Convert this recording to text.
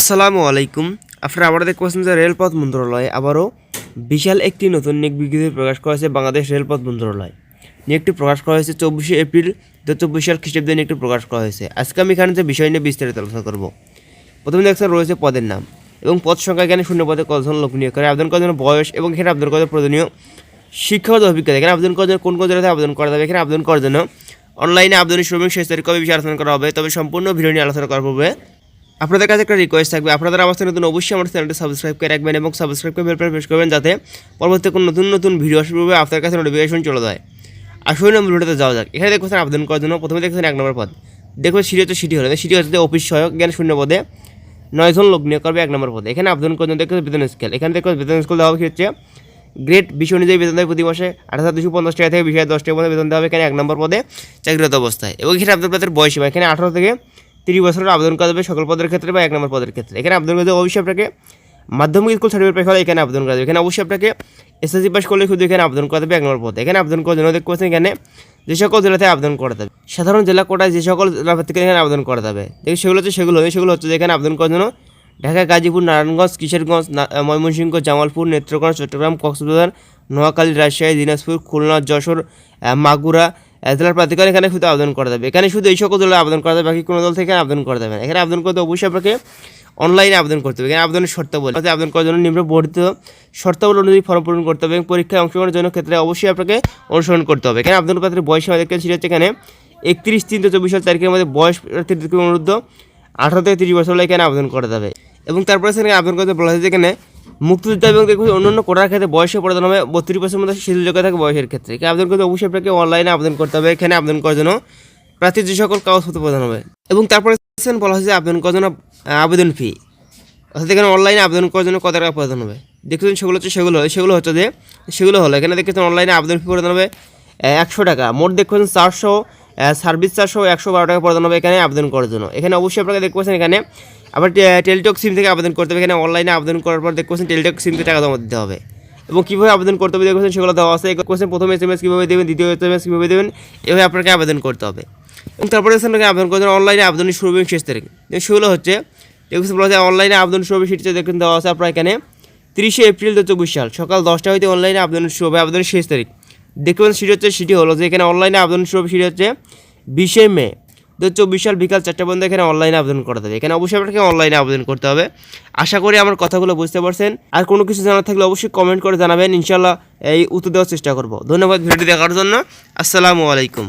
আসসালামু আলাইকুম। আপনারা আবার দেখতে পাচ্ছেন যে রেলপথ মন্ত্রণালয় আবারও বিশাল একটি নতুন নিয়োগ বিজ্ঞপ্তি প্রকাশ করা হয়েছে বাংলাদেশ রেলপথ মন্ত্রণালয়। নিয়োগটি প্রকাশ করা হয়েছে চব্বিশে এপ্রিল দু চব্বিশ সাল খ্রিস্টাব্দে নিয়োগটি প্রকাশ করা হয়েছে। আজকে আমি এখানে যে বিষয় নিয়ে বিস্তারিত আলোচনা করব। প্রথমে দেখছেন রয়েছে পদের নাম এবং পদ সংখ্যা এখানে শূন্য পদে কতজন লোক নিয়োগ করে, আবেদন করার জন্য বয়স এবং এখানে আবেদন করার জন্য প্রয়োজনীয় শিক্ষাগত অভিজ্ঞতা। এখানে আবেদন করার জন্য কোন কোন জায়গাতে আবেদন করা যাবে? এখানে আবেদন করার জন্য অনলাইনে আবেদনের শ্রমিক শেষ তারিখ কবে বিষয়ে আলোচনা করা হবে? তবে সম্পূর্ণ ভিডিও নিয়ে আলোচনা করা হবে আপনাদের কাছে একটা রিকোয়েস্ট থাকবে। আপনাদের আমার নতুন, অবশ্যই আমার চ্যানেলটি সাবস্ক্রাইব করে রাখবেন এবং সাবস্ক্রাইব করে বেলটা প্রেস করবেন যাতে পরবর্তী কোনো নতুন নতুন ভিডিও আসার পূর্বে আপনার কাছে নোটিফিকেশন চলে যায়। আসলে নম্বর ভিডিওতে যাওয়া যাক। এখানে দেখছেন আবেদন করার জন্য প্রথমে দেখছেন এক নম্বর পদ। দেখবেন সিটি হচ্ছে সিটি হলে। সিটি হচ্ছে অফিস সহায়ক, জ্ঞান শূন্য পদে নয়জন লোক নিয়োগ করবে এক নম্বর পদে। এখানে আবেদন করার জন্য দেখবেন বেতন স্কেল এখানে দেখবেন বেতন স্কেল দেওয়া হবে হচ্ছে? গ্রেড বিষয় অনুযায়ী বেতন দেয় প্রতি মাসে আট হাজার দুশো পঞ্চাশ টাকা থেকে বিশ হাজার দশ টাকা মধ্যে বেতন দেওয়া হবে। এখানে এক নম্বর পদে চাকরিরত অবস্থায়। এবং এখানে আবেদন পদের বয়স সীমা। এখানে আঠারো থেকে তিরিশ বছরের আবেদন করা যাবে সকল পদের ক্ষেত্রে বা এক নম্বর পদের ক্ষেত্রে। এখানে আবেদন করতে অবশ্যই আপনাকে মাধ্যমিক স্কুল সার্টিফিকেট পেয়ে হলে এখানে আবেদন করা যাবে। এখানে অবশ্যই আপনাকে এসএসসি পাস করলে শুধু এখানে আবেদন করা যাবে এক নম্বর পদে। এখানে আবেদন করার জন্য দেখতে পাচ্ছেন এখানে যে সকল জেলাতে আবেদন করা যাবে। সাধারণ জেলা কোটায় যে সকল জেলা থেকে এখানে আবেদন করা যাবে। দেখি সেগুলো হচ্ছে সেগুলো। সেগুলো হচ্ছে যে এখানে আবেদন করার জন্য ঢাকা, গাজীপুর, নারায়ণগঞ্জ, কিশোরগঞ্জ ময়মনসিংহ, জামালপুর, নেত্রকোনা, চট্টগ্রাম, কক্সবাজার, নোয়াখালী, রাজশাহী, দিনাজপুর, খুলনা, যশোর মাগুরা আহ, জেলার প্রাধিকার এখানে শুধু আবেদন করা যাবে। এখানে শুধু এই সকল দলে আবেদন করা যাবে বাকি কোনো দল থেকে আবেদন করা যাবে না। এখানে আবেদন করতে অবশ্যই আপনাকে অনলাইনে আবেদন করতে হবে। এখানে আবেদনের শর্তাবলী অর্থাৎ আবেদন করার জন্য নিম্ন বর্ধিত শর্তাবলী অনুযায়ী ফর্ম পূরণ করতে হবে এবং পরীক্ষায় অংশগ্রহণের জন্য ক্ষেত্রে অবশ্যই আপনাকে অনুসরণ করতে হবে। এখানে আবেদন পত্রের বয়স আমাদের সেটা হচ্ছে এখানে একত্রিশ তিন চব্বিশ সাল তারিখের মধ্যে বয়স অনুরোধ আঠারো থেকে তিরিশ বছর হলে এখানে আবেদন করা যাবে। এবং তারপরে সেখানে আবেদন করতে বলা হয়েছে এখানে মুক্তিযোদ্ধা এবং দেখুন অন্যান্য কোটার ক্ষেত্রে বয়সে প্রদান হবে বত্রিশ বছরের মধ্যে শিথিলযোগ্য থাকে বয়সের ক্ষেত্রে। আবেদন করতে অবশ্যই আপনাকে অনলাইনে আবেদন করতে হবে। এখানে আবেদন করার জন্য প্রার্থীর যে সকল কাগজপত্র প্রদান হবে এবং তারপরে বলা হয়েছে আবেদন করার জন্য আবেদন ফি অর্থাৎ এখানে অনলাইনে আবেদন করার জন্য কত টাকা প্রদান হবে? দেখুন সেগুলো হচ্ছে, সেগুলো সেগুলো হচ্ছে যে, সেগুলো হলো, এখানে দেখেছেন অনলাইনে আবেদন ফি প্রদান হবে একশো টাকা। মোট দেখুন চারশো সার্ভিস চারশো, একশো বারো টাকা প্রদান হবে এখানে আবেদন করার জন্য। এখানে অবশ্যই আপনাকে দেখতে পাচ্ছেন এখানে আবার টেলিটক সিম থেকে আবেদন করতে হবে। এখানে অনলাইনে আবেদন করার পর দেখতে টেলিটক সিম থেকে টাকা জমা দিতে হবে। এবং কীভাবে আবেদন করতে হবে দেখছেন সেগুলো দেওয়া আছে। কোশ্চেন প্রথম এস এম এস কীভাবে দেবেন, দ্বিতীয় এস এম এস কীভাবে দেবেন, এভাবে আপনাকে আবেদন করতে হবে। এবং তারপরে দেখছেন আপনাকে আবেদন করতে অনলাইনে আবেদনের শুরু এবং শেষ তারিখ। সেগুলো হচ্ছে দেখুন বলা যায় অনলাইনে আবেদন শুরু হবে, সেটা দেখুন দেওয়া আছে আপনার এখানে। তিরিশে এপ্রিল দু চব্বিশ সাল, সকাল দশটা হইতে অনলাইনে আবেদন শুরু হবে, আবেদনের শেষ তারিখ। দেখবেন সেটি হচ্ছে, সেটি হলো যে এখানে অনলাইনে আবেদন শুরু হবে, সেটি হচ্ছে বিশে মে। দু চব্বিশ সাল বিকাল চারটা পর্যন্ত এখানে অনলাইনে আবেদন করতে হবে এখানে অবশ্যই আপনাকে অনলাইনে আবেদন করতে হবে। আশা করি আমার কথাগুলো বুঝতে পারছেন। আর কোনো কিছু জানার থাকলে অবশ্যই কমেন্ট করে জানাবেন। ইনশাল্লাহ এই উত্তর দেওয়ার চেষ্টা করব। ধন্যবাদ ভিডিও দেখার জন্য। আসসালামু আলাইকুম।